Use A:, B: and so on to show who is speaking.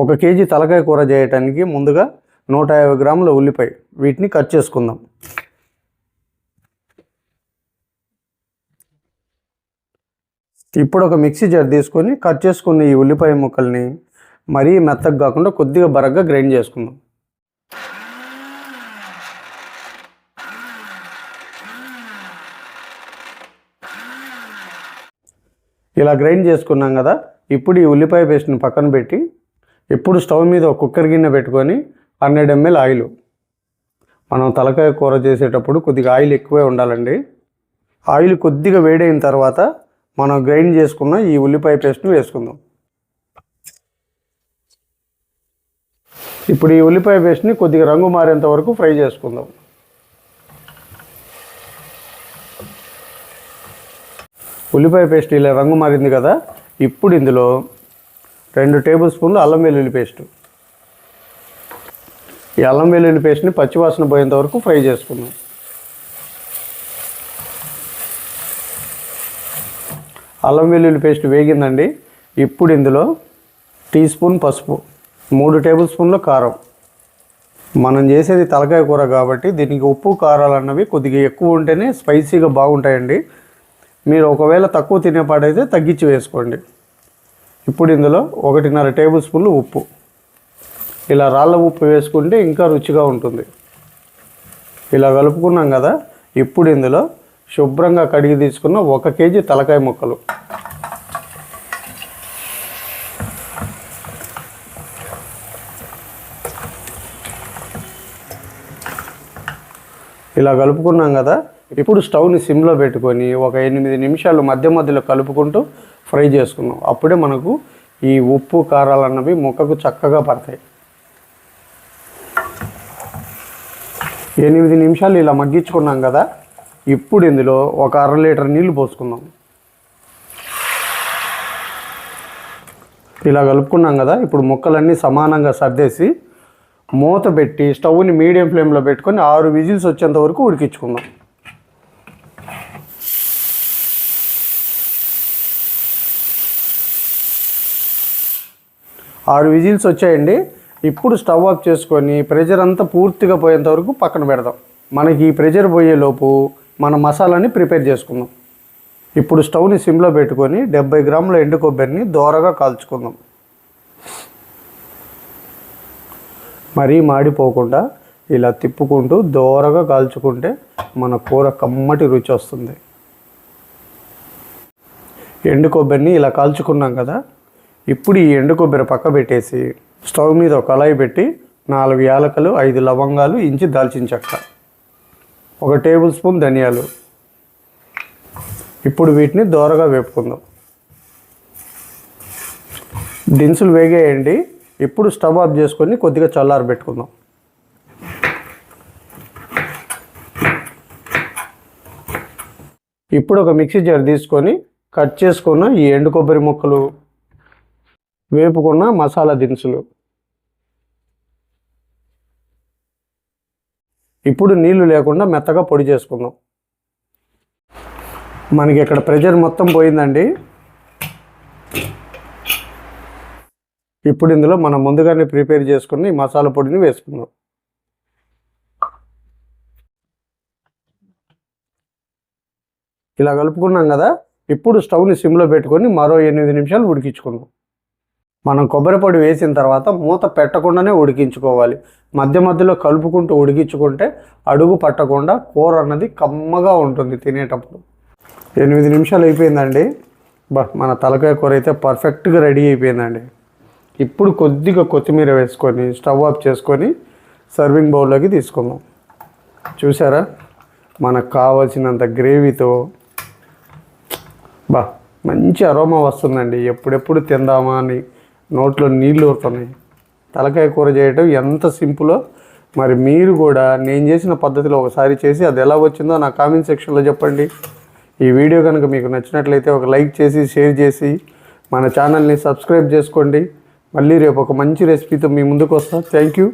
A: ఒక కేజీ తలకాయ కూర చేయటానికి ముందుగా నూట యాభై గ్రాముల ఉల్లిపాయ వీటిని కట్ చేసుకుందాం. ఇప్పుడు ఒక మిక్సీ జార్ తీసుకొని కట్ చేసుకున్న ఈ ఉల్లిపాయ ముక్కల్ని మరీ మెత్తగా కాకుండా కొద్దిగా బరగ్గా గ్రైండ్ చేసుకుందాం. ఇలా గ్రైండ్ చేసుకున్నాం కదా ఇప్పుడు ఈ ఉల్లిపాయ పేస్ట్ని పక్కన పెట్టి ఇప్పుడు స్టవ్ మీద ఒక కుక్కర్ గిన్నె పెట్టుకొని హండ్రెడ్ ఎంఎల్ ఆయిల్. మనం తలకాయ కూర చేసేటప్పుడు కొద్దిగా ఆయిల్ ఎక్కువే ఉండాలండి. ఆయిల్ కొద్దిగా వేడైన తర్వాత మనం గ్రైండ్ చేసుకున్న ఈ ఉల్లిపాయ పేస్ట్ని వేసుకుందాం. ఇప్పుడు ఈ ఉల్లిపాయ పేస్ట్ని కొద్దిగా రంగు మారేంత వరకు ఫ్రై చేసుకుందాం. ఉల్లిపాయ పేస్ట్ ఇలా రంగు మారింది కదా ఇప్పుడు ఇందులో రెండు టేబుల్ స్పూన్లు అల్లం వెల్లుల్లి పేస్ట్. ఈ అల్లం వెల్లుల్లి పేస్ట్ని పచ్చివాసన పోయేంత వరకు ఫ్రై చేసుకుందాం. అల్లం వెల్లుల్లి పేస్ట్ వేగిందండి. ఇప్పుడు ఇందులో టీ స్పూన్ పసుపు మూడు టేబుల్ స్పూన్ల కారం. మనం చేసేది తలకాయ కూర కాబట్టి దీనికి ఉప్పు కారాలు అన్నవి కొద్దిగా ఎక్కువ ఉంటేనే స్పైసీగా బాగుంటాయండి. మీరు ఒకవేళ తక్కువ తినేపాటైతే తగ్గించి వేసుకోండి. ఇప్పుడు ఇందులో ఒకటిన్నర టేబుల్ స్పూన్లు ఉప్పు. ఇలా రాళ్ళ ఉప్పు వేసుకుంటే ఇంకా రుచిగా ఉంటుంది. ఇలా కలుపుకున్నాం కదా ఇప్పుడు ఇందులో శుభ్రంగా కడిగి తీసుకున్న ఒక కేజీ తలకాయ ముక్కలు. ఇలా కలుపుకున్నాం కదా ఇప్పుడు స్టవ్ని సిమ్లో పెట్టుకొని ఒక ఎనిమిది నిమిషాలు మధ్య మధ్యలో కలుపుకుంటూ ఫ్రై చేసుకున్నాం అప్పుడే మనకు ఈ ఉప్పు కారాలు అన్నవి ముక్కకు చక్కగా పడతాయి. ఎనిమిది నిమిషాలు ఇలా మగ్గించుకున్నాం కదా ఇప్పుడు ఇందులో ఒక అర లీటర్ నీళ్ళు పోసుకుందాం. ఇలా కలుపుకున్నాం కదా ఇప్పుడు ముక్కలన్నీ సమానంగా సర్దేసి మూత పెట్టి స్టవ్ని మీడియం ఫ్లేమ్లో పెట్టుకొని ఆరు విజిల్స్ వచ్చేంత వరకు ఉడికించుకుందాం. ఆరు విజిల్స్ వచ్చాయండి. ఇప్పుడు స్టవ్ ఆఫ్ చేసుకొని ప్రెషర్ అంతా పూర్తిగా పోయేంత వరకు పక్కన పెడదాం. మనకి ఈ ప్రెషర్ పోయేలోపు మన మసాలాని ప్రిపేర్ చేసుకుందాం. ఇప్పుడు స్టవ్ని సిమ్లో పెట్టుకొని డెబ్బై గ్రాముల ఎండు కొబ్బరిని దోరగా కాల్చుకుందాం. మరీ మాడిపోకుండా ఇలా తిప్పుకుంటూ దోరగా కాల్చుకుంటే మన కూర కమ్మటి రుచి వస్తుంది. ఎండు కొబ్బరిని ఇలా కాల్చుకున్నాం కదా ఇప్పుడు ఈ ఎండు కొబ్బరి పక్క పెట్టేసి స్టవ్ మీద ఒక కళాయి పెట్టి నాలుగు యాలకలు ఐదు లవంగాలు ఇంచి దాల్చిన చెక్క. ఒక టేబుల్ స్పూన్ ధనియాలు. ఇప్పుడు వీటిని దోరగా వేపుకుందాం. దినుసులు వేగేయండి. ఇప్పుడు స్టవ్ ఆఫ్ చేసుకొని కొద్దిగా చల్లారి పెట్టుకుందాం. ఇప్పుడు ఒక మిక్సీ జార్ తీసుకొని కట్ చేసుకున్న ఈ ఎండు కొబ్బరి ముక్కలు వేపుకున్న మసాలా దినుసులు. ఇప్పుడు నీళ్ళు లేకుండా మెత్తగా పొడి చేసుకుందాం. మనకి ఇక్కడ ప్రెషర్ మొత్తం పోయిందండి. ఇప్పుడు ఇందులో మనం ముందుగానే ప్రిపేర్ చేసుకుని ఈ మసాలా పొడిని వేసుకుందాం. ఇలా కలుపుకున్నాం కదా ఇప్పుడు స్టవ్ని సిమ్లో పెట్టుకొని మరో ఎనిమిది నిమిషాలు ఉడికించుకుందాం. మనం కొబ్బరి పొడి వేసిన తర్వాత మూత పెట్టకుండానే ఉడికించుకోవాలి. మధ్య మధ్యలో కలుపుకుంటూ ఉడికించుకుంటే అడుగు పట్టకుండా కూర అన్నది కమ్మగా ఉంటుంది తినేటప్పుడు. ఎనిమిది నిమిషాలు అయిపోయిందండి. బా మన తలకాయ కూర అయితే పర్ఫెక్ట్గా రెడీ అయిపోయిందండి. ఇప్పుడు కొద్దిగా కొత్తిమీర వేసుకొని స్టవ్ ఆఫ్ చేసుకొని సర్వింగ్ బౌల్లోకి తీసుకుందాం. చూసారా? మనకు కావాల్సినంత గ్రేవీతో బా మంచి అరోమా వస్తుందండి. ఎప్పుడెప్పుడు తిందామా అని నోట్లో నీళ్ళు ఊరుతున్నాయి. తలకాయ కూర చేయటం ఎంత సింపులో? మరి మీరు కూడా నేను చేసిన పద్ధతిలో ఒకసారి చేసి అది ఎలా వచ్చిందో నా కామెంట్ సెక్షన్లో చెప్పండి. ఈ వీడియో కనుక మీకు నచ్చినట్లయితే ఒక లైక్ చేసి షేర్ చేసి మన ఛానల్ని సబ్స్క్రైబ్ చేసుకోండి. మళ్ళీ రేపు ఒక మంచి రెసిపీతో మీ ముందుకు వస్తాను థ్యాంక్ యూ